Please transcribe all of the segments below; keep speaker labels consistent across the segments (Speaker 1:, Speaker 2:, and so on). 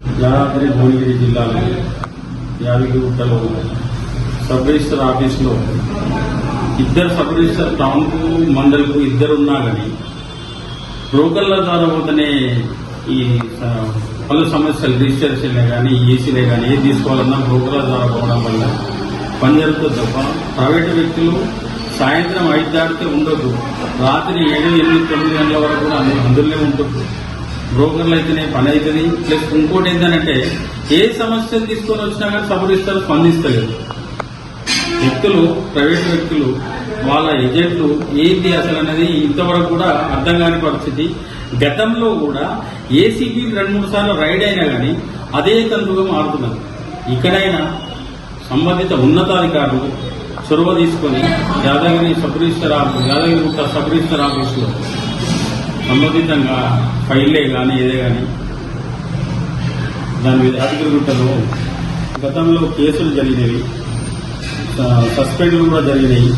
Speaker 1: యాదాద్రి భువనగిరి జిల్లాలో యాదగిరిగుట్టలో sub register ఆఫీస్లో ఇద్దరు సబ్ రిజిస్టర్ టౌన్కు మండల్కు ఇద్దరు ఉన్నా కానీ బ్రోకర్ల ద్వారా పోతేనే ఈ పలు సమస్యలు రిజిస్ట్రేషన్లే కానీ ఏసీలే కానీ ఏది తీసుకోవాలన్నా బ్రోకర్ల ద్వారా పోవడం వల్ల పని జరుగుతుంది తప్ప ప్రైవేటు వ్యక్తులు సాయంత్రం ఐదు దాటితే ఉండొద్దు. రాత్రి ఏడు ఎనిమిది తొమ్మిది గంటల వరకు కూడా అందు- అందులోనే ఉంటుంది బ్రోకర్లు అయితేనే పని అవుతుంది ప్లస్ ఇంకోటి ఏంటంటే ఏ సమస్యలు తీసుకొని వచ్చినా కానీ సబ్ రిజిస్టర్ స్పందిస్తలేదు. వ్యక్తులు ప్రైవేట్ వ్యక్తులు వాళ్ళ ఏజెంట్లు ఏంటి అసలు అనేది ఇంతవరకు కూడా అర్థం కాని పరిస్థితి. గతంలో కూడా ఏసీబీ రెండు మూడు సార్లు రైడ్ అయినా కానీ అదే తంతుగా మారుతున్నది. ఇక్కడైనా సంబంధిత ఉన్నతాధికారులు చొరవ తీసుకొని Yadagiri sub register office Yadagirigutta sub register ఆఫీసులో సంబంధితంగా ఫైల్లే కానీ ఏదే కానీ దాని మీద యాదగిరిగుట్టలో గతంలో కేసులు జరిగినవి. సస్పెండ్ కూడా జరిగినాయి.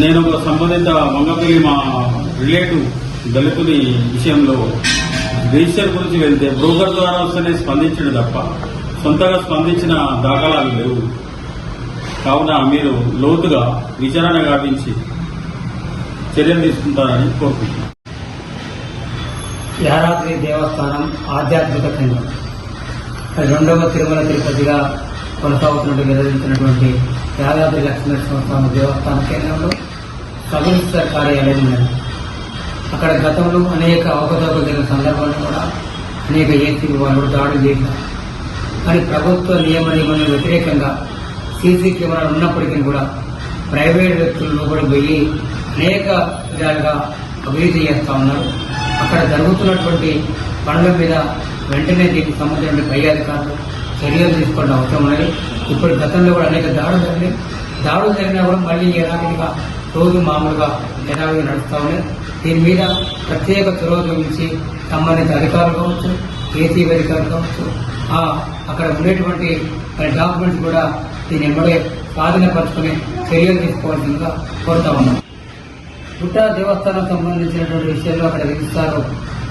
Speaker 1: నేను ఒక సంబంధిత వంగపల్లి మా రిలేటివ్ దళితుని విషయంలో రిజిస్టర్ గురించి వెళ్తే బ్రోకర్ ద్వారా వస్తేనే స్పందించడు తప్ప సొంతగా స్పందించిన దాఖలాలు లేవు. కావున మీరు లోతుగా విచారణ గావించి చర్యలు తీసుకుంటారని కోరుకుంటున్నాను.
Speaker 2: యాదాద్రి దేవస్థానం ఆధ్యాత్మిక కేంద్రం. రెండవ తిరుమల తిరుపతిగా కొనసాగుతున్నట్టు నిర్వహించినటువంటి యాదాద్రి లక్ష్మీనరసింహస్వామి దేవస్థాన కేంద్రంలో సబ్ కార్యాలయం ఉన్నది. అక్కడ గతంలో అనేక అవకతవకలు జరిగిన సందర్భాలు కూడా అనేక ఏసీ వాళ్ళు దాడులు చేశారు కానీ ప్రభుత్వ నియమ నిబంధనలు వ్యతిరేకంగా సీసీ కెమెరాలు ఉన్నప్పటికీ కూడా ప్రైవేట్ వ్యక్తులు లోపలికి పోయి అనేక విధాలుగా అభివృద్ధి చేస్తూ ఉన్నారు. అక్కడ జరుగుతున్నటువంటి పనుల మీద వెంటనే దీనికి సంబంధించిన పై అధికారులు చర్యలు తీసుకోవడం అవసరం ఉన్నది. ఇప్పుడు గతంలో కూడా అనేక దాడులు జరిగినాయి. దాడులు జరిగినా కూడా మళ్ళీ యథావిధిగా రోజు మామూలుగా యథావిధిగా నడుస్తూ ఉన్నాయి. దీని మీద ప్రత్యేక చొరవ చూపించి సంబంధిత అధికారులు కావచ్చు ఏసీ అధికారులు కావచ్చు అక్కడ ఉండేటువంటి డాక్యుమెంట్స్ కూడా దీని ఎంబడే స్వాధీనపరచుకుని చర్యలు తీసుకోవాల్సిందిగా కోరుతా ఉన్నాం. పుట్ట దేవస్థానం సంబంధించినటువంటి విషయంలో అక్కడ రిజిస్టార్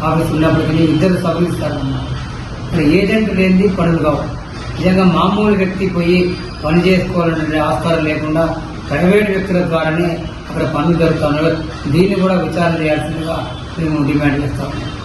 Speaker 2: ఆఫీస్ ఉన్నప్పటికీ ఇద్దరు సభలు ఇస్తారు. అన్నారు ఏజెంట్ లేనిది పనులు కావు. నిజంగా మామూలు వ్యక్తి పోయి పని చేసుకోవాలనే ఆస్కారం లేకుండా ప్రైవేట్ వ్యక్తుల ద్వారానే అక్కడ పనులు జరుగుతున్నారు దీన్ని కూడా విచారణ చేయాల్సిందిగా మేము డిమాండ్ చేస్తా. ఉన్నాం